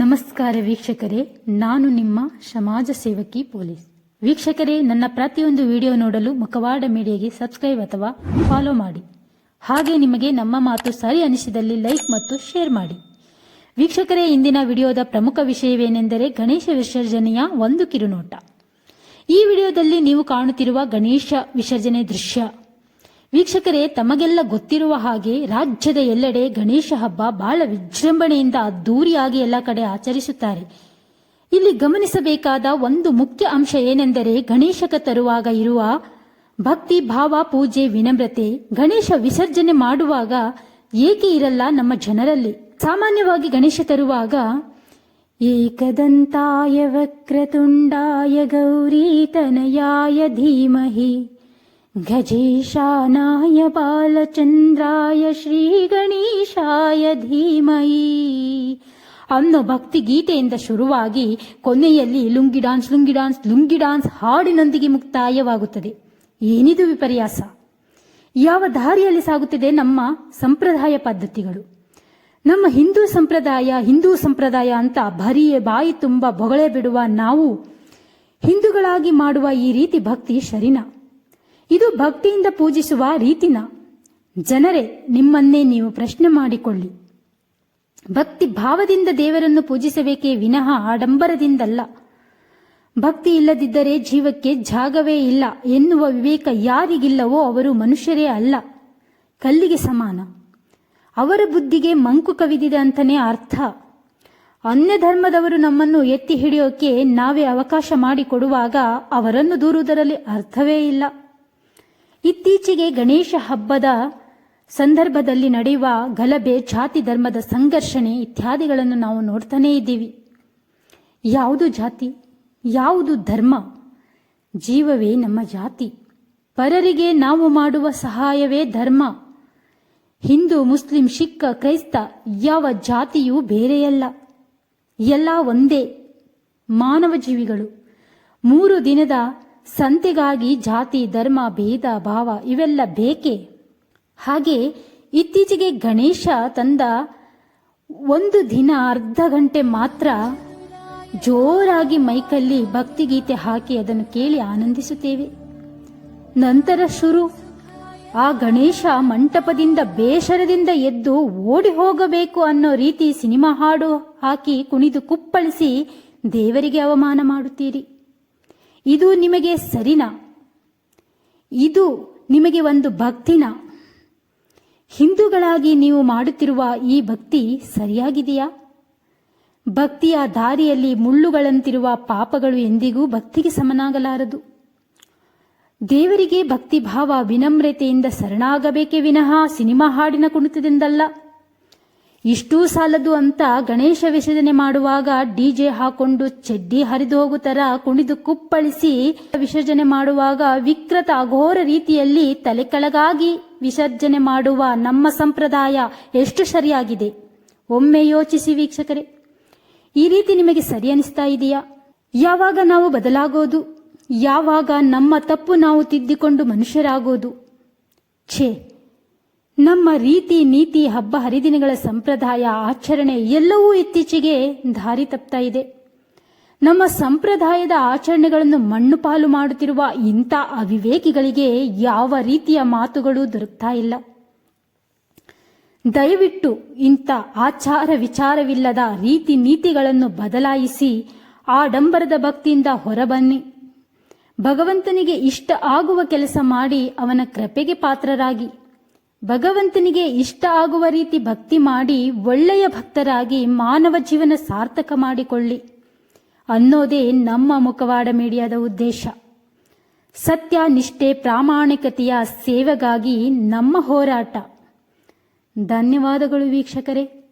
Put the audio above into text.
ನಮಸ್ಕಾರ ವೀಕ್ಷಕರೇ, ನಾನು ನಿಮ್ಮ ಸಮಾಜ ಸೇವಕಿ ಪೊಲೀಸ್. ವೀಕ್ಷಕರೇ, ನನ್ನ ಪ್ರತಿಯೊಂದು ವಿಡಿಯೋ ನೋಡಲು ಮುಖವಾಡ ಮೀಡಿಯಾಗೆ ಸಬ್ಸ್ಕ್ರೈಬ್ ಅಥವಾ ಫಾಲೋ ಮಾಡಿ. ಹಾಗೆ ನಿಮಗೆ ನಮ್ಮ ಮಾತು ಸರಿ ಅನಿಸಿದಲ್ಲಿ ಲೈಕ್ ಮತ್ತು ಶೇರ್ ಮಾಡಿ. ವೀಕ್ಷಕರೇ, ಇಂದಿನ ವಿಡಿಯೋದ ಪ್ರಮುಖ ವಿಷಯವೇನೆಂದರೆ ಗಣೇಶ ವಿಸರ್ಜನೆಯ ಒಂದು ಕಿರುನೋಟ. ಈ ವಿಡಿಯೋದಲ್ಲಿ ನೀವು ಕಾಣುತ್ತಿರುವ ಗಣೇಶ ವಿಸರ್ಜನೆ ದೃಶ್ಯ. ವೀಕ್ಷಕರೇ, ತಮಗೆಲ್ಲ ಗೊತ್ತಿರುವ ಹಾಗೆ ರಾಜ್ಯದ ಎಲ್ಲೆಡೆ ಗಣೇಶ ಹಬ್ಬ ಬಹಳ ವಿಜೃಂಭಣೆಯಿಂದ ಅದ್ದೂರಿಯಾಗಿ ಎಲ್ಲ ಕಡೆ ಆಚರಿಸುತ್ತಾರೆ. ಇಲ್ಲಿ ಗಮನಿಸಬೇಕಾದ ಒಂದು ಮುಖ್ಯ ಅಂಶ ಏನೆಂದರೆ ಗಣೇಶಕ ತರುವಾಗ ಇರುವ ಭಕ್ತಿ, ಭಾವ, ಪೂಜೆ, ವಿನಮ್ರತೆ, ಗಣೇಶ ವಿಸರ್ಜನೆ ಮಾಡುವಾಗ ಏಕೆ ಇರಲ್ಲ ನಮ್ಮ ಜನರಲ್ಲಿ? ಸಾಮಾನ್ಯವಾಗಿ ಗಣೇಶ ತರುವಾಗ ಏಕದಂತಾಯ ವಕ್ರತುಂಡಾಯ ಗೌರೀತನಯಾಯ ಧೀಮಹಿ, ಗಜೇಶಾನಾಯ ಬಾಲಚಂದ್ರಾಯ ಶ್ರೀ ಗಣೇಶಾಯ ಧೀಮಹಿ. ಅನ್ನೋ ಭಕ್ತಿ ಗೀತೆಯಿಂದ ಶುರುವಾಗಿ ಕೊನೆಯಲ್ಲಿ lungi dance lungi dance lungi dance ಹಾಡಿನೊಂದಿಗೆ ಮುಕ್ತಾಯವಾಗುತ್ತದೆ. ಏನಿದು ವಿಪರ್ಯಾಸ? ಯಾವ ದಾರಿಯಲ್ಲಿ ಸಾಗುತ್ತಿದೆ ನಮ್ಮ ಸಂಪ್ರದಾಯ ಪದ್ಧತಿಗಳು? ನಮ್ಮ ಹಿಂದೂ ಸಂಪ್ರದಾಯ ಹಿಂದೂ ಸಂಪ್ರದಾಯ ಅಂತ ಬರೀ ಬಾಯಿ ತುಂಬ ಬೊಗಳೆ ಬಿಡುವ ನಾವು ಹಿಂದೂಗಳಾಗಿ ಮಾಡುವ ಈ ರೀತಿ ಭಕ್ತಿ ಶರೀನ. ಇದು ಭಕ್ತಿಯಿಂದ ಪೂಜಿಸುವ ರೀತಿನ. ಜನರೇ, ನಿಮ್ಮನ್ನೇ ನೀವು ಪ್ರಶ್ನೆ ಮಾಡಿಕೊಳ್ಳಿ. ಭಕ್ತಿ ಭಾವದಿಂದ ದೇವರನ್ನು ಪೂಜಿಸಬೇಕೇ ವಿನಃ ಆಡಂಬರದಿಂದಲ್ಲ. ಭಕ್ತಿ ಇಲ್ಲದಿದ್ದರೆ ಜೀವಕ್ಕೆ ಜಾಗವೇ ಇಲ್ಲ ಎನ್ನುವ ವಿವೇಕ ಯಾರಿಗಿಲ್ಲವೋ ಅವರು ಮನುಷ್ಯರೇ ಅಲ್ಲ. ಕಲ್ಲಿಗೆ ಸಮಾನ. ಅವರ ಬುದ್ಧಿಗೆ ಮಂಕು ಕವಿದಿದೆ ಅಂತಲೇ ಅರ್ಥ. ಅನ್ಯ ಧರ್ಮದವರು ನಮ್ಮನ್ನು ಎತ್ತಿ ಹಿಡಿಯೋಕೆ ನಾವೇ ಅವಕಾಶ ಮಾಡಿಕೊಡುವಾಗ ಅವರನ್ನು ದೂರುವುದರಲ್ಲಿ ಅರ್ಥವೇ ಇಲ್ಲ. ಇತ್ತೀಚೆಗೆ ಗಣೇಶ ಹಬ್ಬದ ಸಂದರ್ಭದಲ್ಲಿ ನಡೆಯುವ ಗಲಭೆ, ಜಾತಿ ಧರ್ಮದ ಸಂಘರ್ಷಣೆ ಇತ್ಯಾದಿಗಳನ್ನು ನಾವು ನೋಡ್ತಾನೇ ಇದ್ದೀವಿ. ಯಾವುದು ಜಾತಿ, ಯಾವುದು ಧರ್ಮ? ಜೀವವೇ ನಮ್ಮ ಜಾತಿ. ಪರರಿಗೆ ನಾವು ಮಾಡುವ ಸಹಾಯವೇ ಧರ್ಮ. ಹಿಂದೂ, ಮುಸ್ಲಿಂ ಸಿಖ್ ಕ್ರೈಸ್ತ, ಯಾವ ಜಾತಿಯೂ ಬೇರೆಯಲ್ಲ. ಎಲ್ಲ ಒಂದೇ ಮಾನವ ಜೀವಿಗಳು ಮೂರು ದಿನದ ಸಂತೆಗಾಗಿ ಜಾತಿ, ಧರ್ಮ, ಭೇದ, ಭಾವ ಇವೆಲ್ಲ ಬೇಕೇ? ಹಾಗೆ ಇತ್ತೀಚೆಗೆ ಗಣೇಶ ತಂದ ಒಂದು ದಿನ ಅರ್ಧ ಗಂಟೆ ಮಾತ್ರ ಜೋರಾಗಿ ಮೈಕಲ್ಲಿ ಭಕ್ತಿಗೀತೆ ಹಾಕಿ ಅದನ್ನು ಕೇಳಿ ಆನಂದಿಸುತ್ತೇವೆ. ನಂತರ ಶುರು ಆ ಗಣೇಶ ಮಂಟಪದಿಂದ ಬೇಸರದಿಂದ ಎದ್ದು ಓಡಿ ಹೋಗಬೇಕು ಅನ್ನೋ ರೀತಿ ಸಿನಿಮಾ ಹಾಡು ಹಾಕಿ ಕುಣಿದು ಕುಪ್ಪಳಿಸಿ ದೇವರಿಗೆ ಅವಮಾನ ಮಾಡುತ್ತೀರಿ. ಇದು ನಿಮಗೆ ಸರಿನಾ. ಇದು ನಿಮಗೆ ಒಂದು ಭಕ್ತಿನ. ಹಿಂದೂಗಳಾಗಿ ನೀವು ಮಾಡುತ್ತಿರುವ ಈ ಭಕ್ತಿ ಸರಿಯಾಗಿದೆಯಾ? ಭಕ್ತಿಯ ದಾರಿಯಲ್ಲಿ ಮುಳ್ಳುಗಳಂತಿರುವ ಪಾಪಗಳು ಎಂದಿಗೂ ಭಕ್ತಿಗೆ ಸಮನಾಗಲಾರದು. ದೇವರಿಗೆ ಭಕ್ತಿ ಭಾವ ವಿನಮ್ರತೆಯಿಂದ ಶರಣಾಗಬೇಕೇ ವಿನಃ ಸಿನಿಮಾ ಹಾಡಿನ ಕುಣಿತದಿಂದಲ್ಲ. ಇಷ್ಟೂ ಸಾಲದು ಅಂತ ಗಣೇಶ ವಿಸರ್ಜನೆ ಮಾಡುವಾಗ ಡಿಜೆ ಹಾಕೊಂಡು ಚಡ್ಡಿ ಹರಿದು ಹೋಗುತ್ತರ ಕುಣಿದು ಕುಪ್ಪಳಿಸಿ ವಿಸರ್ಜನೆ ಮಾಡುವಾಗ ವಿಕೃತ ಅಘೋರ ರೀತಿಯಲ್ಲಿ ತಲೆಕೆಳಗಾಗಿ ವಿಸರ್ಜನೆ ಮಾಡುವ ನಮ್ಮ ಸಂಪ್ರದಾಯ ಎಷ್ಟು ಸರಿಯಾಗಿದೆ? ಒಮ್ಮೆ ಯೋಚಿಸಿ ವೀಕ್ಷಕರೇ. ಈ ರೀತಿ ನಿಮಗೆ ಸರಿ ಅನಿಸ್ತಾ ಇದೆಯಾ? ಯಾವಾಗ ನಾವು ಬದಲಾಗೋದು? ಯಾವಾಗ ನಮ್ಮ ತಪ್ಪು ನಾವು ತಿದ್ದಿಕೊಂಡು ಮನುಷ್ಯರಾಗೋದು? ಛೇ, ನಮ್ಮ ರೀತಿ ನೀತಿ ಹಬ್ಬ ಹರಿದಿನಗಳ ಸಂಪ್ರದಾಯ ಆಚರಣೆ ಎಲ್ಲವೂ ಇತ್ತೀಚೆಗೆ ದಾರಿ ತಪ್ತಾ ಇದೆ. ನಮ್ಮ ಸಂಪ್ರದಾಯದ ಆಚರಣೆಗಳನ್ನು ಮಣ್ಣು ಪಾಲು ಮಾಡುತ್ತಿರುವ ಇಂಥ ಅವಿವೇಕಿಗಳಿಗೆ ಯಾವ ರೀತಿಯ ಮಾತುಗಳು ದೊರಕ್ತಾ ಇಲ್ಲ. ದಯವಿಟ್ಟು ಇಂಥ ಆಚಾರ ವಿಚಾರವಿಲ್ಲದ ರೀತಿ ನೀತಿಗಳನ್ನು ಬದಲಾಯಿಸಿ ಆಡಂಬರದ ಭಕ್ತಿಯಿಂದ ಹೊರಬನ್ನಿ. ಭಗವಂತನಿಗೆ ಇಷ್ಟ ಆಗುವ ಕೆಲಸ ಮಾಡಿ ಅವನ ಕೃಪೆಗೆ ಪಾತ್ರರಾಗಿ. ಭಗವಂತನಿಗೆ ಇಷ್ಟ ಆಗುವ ರೀತಿ ಭಕ್ತಿ ಮಾಡಿ ಒಳ್ಳೆಯ ಭಕ್ತರಾಗಿ ಮಾನವ ಜೀವನ ಸಾರ್ಥಕ ಮಾಡಿಕೊಳ್ಳಿ. ಅನ್ನೋದೇ ನಮ್ಮ ಮುಖವಾಡ ಮೀಡಿಯಾದ ಉದ್ದೇಶ. ಸತ್ಯ, ನಿಷ್ಠೆ, ಪ್ರಾಮಾಣಿಕತೆಯ ಸೇವೆಗಾಗಿ ನಮ್ಮ ಹೋರಾಟ. ಧನ್ಯವಾದಗಳು ವೀಕ್ಷಕರೇ.